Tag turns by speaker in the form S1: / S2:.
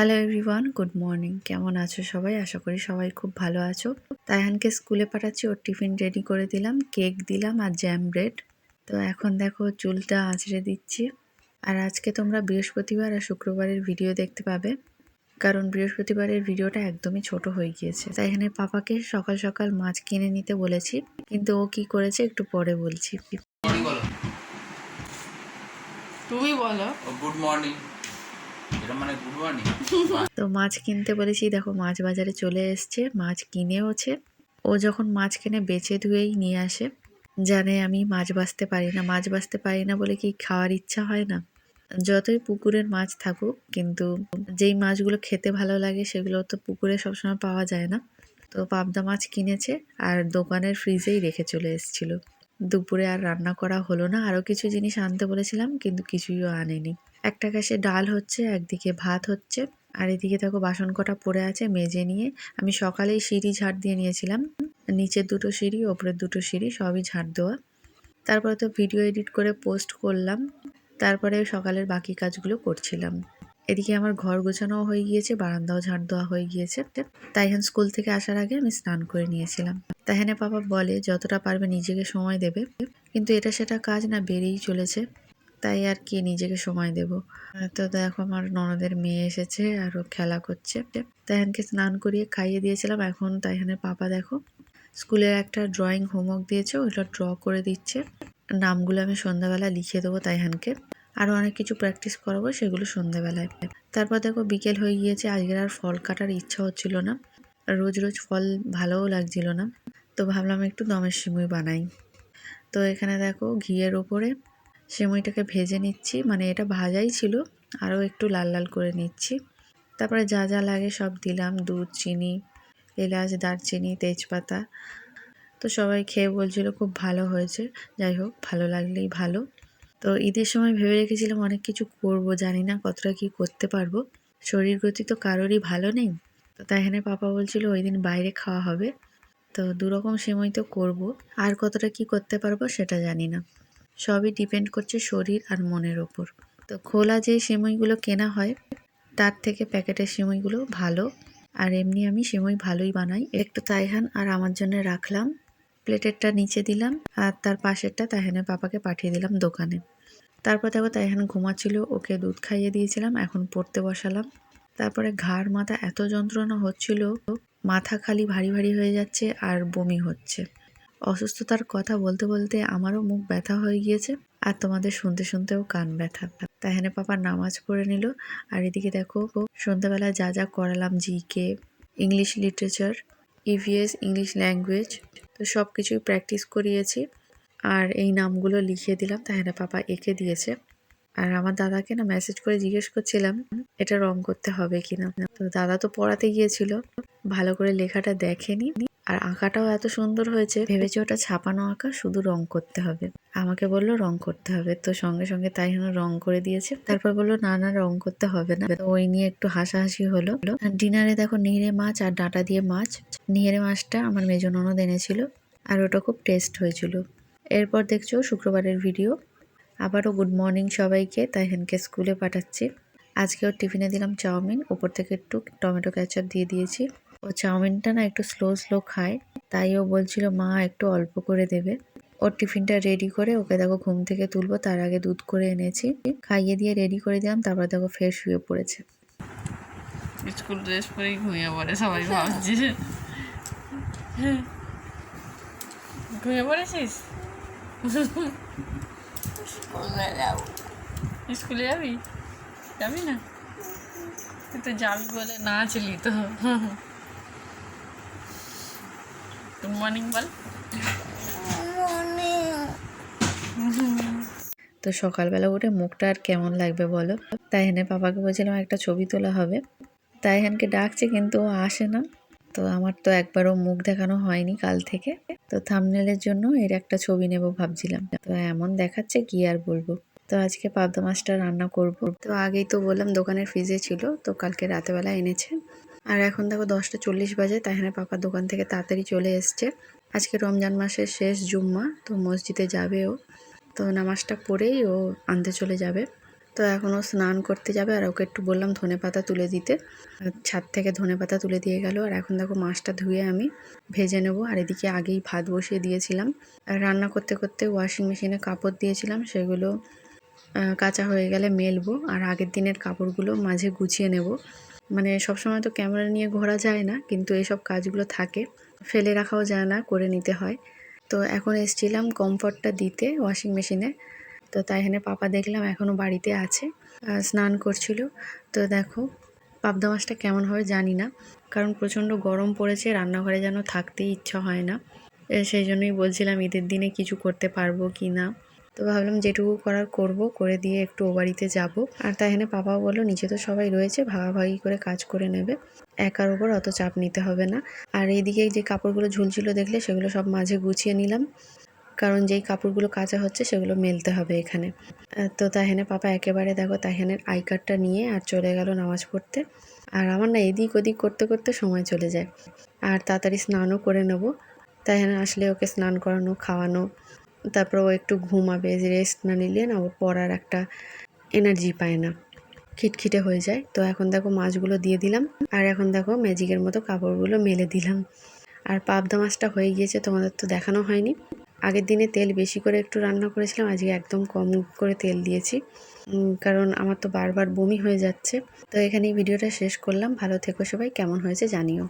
S1: Hello everyone good morning কেমন আছো সবাই? আশা করি সবাই খুব ভালো আছো। তাইহানকে স্কুলে পাঠাচ্ছি ওর টিফিন রেডি করে দিলাম কেক দিলাম আর জ্যাম ব্রেড তো এখন দেখো চুলটা আঁচড়ে দিচ্ছি। আর আজকে তোমরা বৃহস্পতিবার আর শুক্রবারের ভিডিও দেখতে পাবে। কারণ বৃহস্পতিবারের ভিডিওটা একদমই ছোট হয়ে গিয়েছে। তাই এখানে পাপাকে সকাল সকাল মাছ কিনে নিতে বলেছি কিন্তু ও কি করেছে একটু পরে বলছি।
S2: তুমি বলো।
S3: গুড মর্নিং এটা মানে গুড মর্নিং
S1: তো মাছ কিনতে বলেছি, দেখো মাছ বাজারে চলে এসছে, মাছ কিনেওছে। ও যখন মাছ কিনে বেচে ধুয়েই নিয়ে আসে, জানে আমি মাছ বাছতে পারি না। মাছ বাছতে পারি না বলে কি খাওয়ার ইচ্ছা হয় না? যতই পুকুরের মাছ থাকুক, কিন্তু যেই মাছগুলো খেতে ভালো লাগে, সেগুলো তো পুকুরে সবসময় পাওয়া যায় না। তো পাবদা মাছ কিনেছে আর দোকানের ফ্রিজেই রেখে চলে এসেছিল। দুপুরে আর রান্না করা হলো না। আরও কিছু জিনিস আনতে বলেছিলাম, কিন্তু কিছুইও আনেনি। একটা গ্যাসে ডাল হচ্ছে, একদিকে ভাত হচ্ছে, আর এদিকে দেখো বাসন কটা পড়ে আছে মেজে নিয়ে। আমি সকালেই সিঁড়ি ঝাড় দিয়ে নিয়েছিলাম। নিচের দুটো সিঁড়ি, ওপরের দুটো সিঁড়ি, সবই ঝাড় দেওয়া। তারপরে তো ভিডিও এডিট করে পোস্ট করলাম। তারপরে সকালের বাকি কাজগুলো করছিলাম। এদিকে আমার ঘর গোছানোও হয়ে গিয়েছে, বারান্দাও ঝাড় দেওয়া হয়ে গিয়েছে। তাইহান স্কুল থেকে আসার আগে আমি স্নান করে নিয়েছিলাম। তাইহানে বাবা বলে, যতটা পারবে নিজেকে সময় দেবে। কিন্তু এটা সেটা কাজ না, বেড়েই চলেছে। তাই আর কি নিজেকে সময় দেব। তো দেখো আমার ননদের মেয়ে এসেছে আর ও খেলা করছে। তাইহানকে স্নান করিয়ে খাইয়ে দিয়েছিলাম, এখন তাইহানের পাপা দেখো। স্কুলের একটা ড্রয়িং হোমওয়ার্ক দিয়েছে, ওইটা ড্র করে দিচ্ছে। নামগুলো আমি সন্ধ্যাবেলা লিখে দেবো তাইহানকে। আরও অনেক কিছু প্র্যাকটিস করাবো সেগুলো সন্ধ্যাবেলায়। তারপর দেখো বিকেল হয়ে গিয়েছে, আজকের আর ফল কাটার ইচ্ছা হচ্ছিল না। রোজ রোজ ফল ভালোও লাগছিল না। তো ভাবলাম একটু দমের সিমুই বানাই। তো এখানে দেখো ঘিয়ের ওপরে সেমইটাকে ভেজে নিচ্ছি। মানে এটা ভাজাই ছিল, আরও একটু লাল লাল করে নিচ্ছি। তারপরে যা যা লাগে সব দিলাম, দুধ, চিনি, এলাচ, দারচিনি, তেজপাতা। তো সবাই খেয়ে বলছিল খুব ভালো হয়েছে। যাই হোক, ভালো লাগলেই ভালো। তো ঈদের সময় ভেবে রেখেছিলাম অনেক কিছু করব, জানি না কতটা কি করতে পারব। শরীর গতি তো কারোরই ভালো নেই। তো তাই এখানে পাপা বলছিল ওই দিন বাইরে খাওয়া হবে। তো দুরকম সেমই তো করব। আর কতটা কি করতে পারব সেটা জানি না। সবই ডিপেন্ড করছে শরীর আর মনের ওপর। তো খোলা যে সিমইগুলো কেনা হয়, তার থেকে প্যাকেটের সিমইগুলো ভালো। আর এমনি আমি সিমই ভালোই বানাই। একটু তাইহান আর আমার জন্য রাখলাম। প্লেটেরটা নিচে দিলাম আর তার পাশেরটা তাইহানের পাপাকে পাঠিয়ে দিলাম দোকানে। তারপর দেখো তাইহান ঘুমাচ্ছিল, ওকে দুধ খাইয়ে দিয়েছিলাম, এখন পড়তে বসালাম। তারপরে ঘাড় মাথা এত যন্ত্রণা হচ্ছিল, মাথা খালি ভারী ভারী হয়ে যাচ্ছে আর বমি হচ্ছে। অসুস্থতার কথা বলতে বলতে আমারও মুখ ব্যথা হয়ে গিয়েছে আর তোমাদের শুনতে শুনতেও কান ব্যথা। তাহেনে পাপা নামাজ পড়ে নিল আর এদিকে দেখো সন্ধ্যাবেলা যা যা করালাম GK English literature EVS English language তো সব কিছুই প্র্যাকটিস করিয়েছি। আর এই নামগুলো লিখিয়ে দিলাম, তাহেনে পাপা এঁকে দিয়েছে। আর আমার দাদাকে না মেসেজ করে জিজ্ঞেস করছিলাম, এটা রং করতে হবে কিনা? তো দাদা তো পড়াতে গিয়েছিল, ভালো করে লেখাটা দেখেনি। আর আঁকাটাও এত সুন্দর হয়েছে, ভেবেছে ওটা ছাপানো আঁকা শুধু রং করতে হবে। আমাকে বলল রং করতে হবে, তো সঙ্গে সঙ্গে তাই জন্য রং করে দিয়েছে। তারপর বলল, না না, রং করতে হবে না। ওই নিয়ে একটু হাসাহাসি হলো। ডিনারে দেখো নিহরে মাছ আর ডাটা দিয়ে মাছ। নিহরে মাছটা আমার মেজ ননদ এনেছিল আর ওটা খুব টেস্ট হয়েছিল। এরপর দেখছ শুক্রবারের ভিডিও। আবারও গুড মর্নিং সবাইকে, তাইহানকে স্কুলে পাঠাচ্ছি। আজকে ওর টিফিনে দিলাম চাউমিন, উপর থেকে একটু টমেটো ক্যাচাপ দিয়ে দিয়েছি। ও চাউমিনটা না একটু স্লো স্লো খায়। তাই ও বলছিল মা একটু অল্প করে দেবে। ওর টিফিনটা রেডি করে ওকে দেখো ঘুম থেকে তুলবো তার আগে দুধ করে এনেছি। খাইয়ে দিয়ে রেডি করে দিলাম তারপর দেখো ফের শুয়ে পড়েছে।
S2: স্কুল ড্রেস পরেই ঘুমিয়ে পড়ে সবাই ভাবছে। ঘুমিয়ে পড়েছিস? স্কুলে যাবি। যাবি? না? তুই তো যাবি বলে না ছিলি তো। গুড মর্নিং বল।
S1: তো সকালবেলা উঠে মুখটা আর কেমন লাগবে বলো? তাই হেনে পাপাকে বলছিলাম, একটা ছবি তোলা হবে। তাই হেনকে ডাকছে, কিন্তু ও আসে না। তো আমার তো একবারও মুখ দেখানো হয়নি কাল থেকে। তো থামনেলের জন্য এর একটা ছবি নেব ভাবছিলাম। তো এমন দেখাচ্ছে কি আর বলব? তো আজকে পাবদা মাছটা রান্না করব। তো আগেই তো বললাম দোকানের ফ্রিজে ছিল, তো কালকে রাতেবেলা এনেছে। আর এখন দেখো দশটা চল্লিশ বাজে তাইহানে পাপা দোকান থেকে তাড়াতাড়ি চলে এসছে। আজকে রমজান মাসের শেষ জুম্মা, তো মসজিদে যাবে ও। তো নামাজটা পড়েই ও আনতে চলে যাবে। তো এখনও স্নান করতে যাবে, আর ওকে একটু বললাম ধনে পাতা তুলে দিতে। ছাদ থেকে ধনে পাতা তুলে দিয়ে গেল, আর এখন দেখো মাছটা ধুয়ে আমি ভেজে নেব। আর এদিকে আগেই ভাত বসিয়ে দিয়েছিলাম। আর রান্না করতে করতে ওয়াশিং মেশিনে কাপড় দিয়েছিলাম, সেগুলো কাঁচা হয়ে গেলে মেলবো আর আগের দিনের কাপড়গুলো মাঝে গুছিয়ে নেব। মানে সবসময় তো ক্যামেরা নিয়ে ঘোরা যায় না, কিন্তু এসব কাজগুলো থাকে। ফেলে রাখাও যায় না, করে নিতে হয়। তো এখন এসছিলাম কমফর্টটা দিতে ওয়াশিং মেশিনে। তো তাই এখানে পাপা দেখলাম এখনও বাড়িতে আছে স্নান করছিল। তো দেখো, পাবদা মাছটা কেমন হবে জানি না, কারণ প্রচণ্ড গরম পড়েছে, রান্নাঘরে যেন থাকতেই ইচ্ছা হয় না। সেই জন্যই বলছিলাম ঈদের দিনে কিছু করতে পারব কি না। তো ভাবলাম যেটুকু করার করব, করে দিয়ে একটু ও বাড়িতে যাব। আর তাই এখানে পাপাও বলল, নিচে তো সবাই রয়েছে, ভাগাভাগি করে কাজ করে নেবে। একার ওপর অত চাপ নিতে হবে না। আর এইদিকে যে কাপড়গুলো ঝুলছিল দেখলে, সেগুলো সব মাঝে গুছিয়ে নিলাম। কারণ যেই কাপড়গুলো কাঁচা হচ্ছে, সেগুলো মেলতে হবে এখানে। তো তাহেনে পাপা একেবারে দেখো তাহেনের আই কার্ডটা নিয়ে আর চলে গেল নামাজ পড়তে। আর আমার না এদিক ওদিক করতে করতে সময় চলে যায়। আর তাড়াতাড়ি স্নানও করে নেব। তাহেনে আসলে ওকে স্নান করানো, খাওয়ানো তারপর ও একটু ঘুমাবে রেস্ট না নিলে না, ওর পড়ার একটা এনার্জি পায় না। খিটখিটে হয়ে যায়। তো এখন দেখো মাছগুলো দিয়ে দিলাম। আর এখন দেখো ম্যাজিকের মতো কাপড়গুলো মেলে দিলাম। আর পাবদা মাছটা হয়ে গিয়েছে, তোমাদের তো দেখানো হয়নি। আগের দিনে তেল বেশি করে একটু রান্না করেছিলাম, আজকে একদম কম করে তেল দিয়েছি। কারণ আমার তো বারবার বমি হয়ে যাচ্ছে। তো এখানেই ভিডিওটা শেষ করলাম। ভালো থেকো সবাই, কেমন হয়েছে জানিও।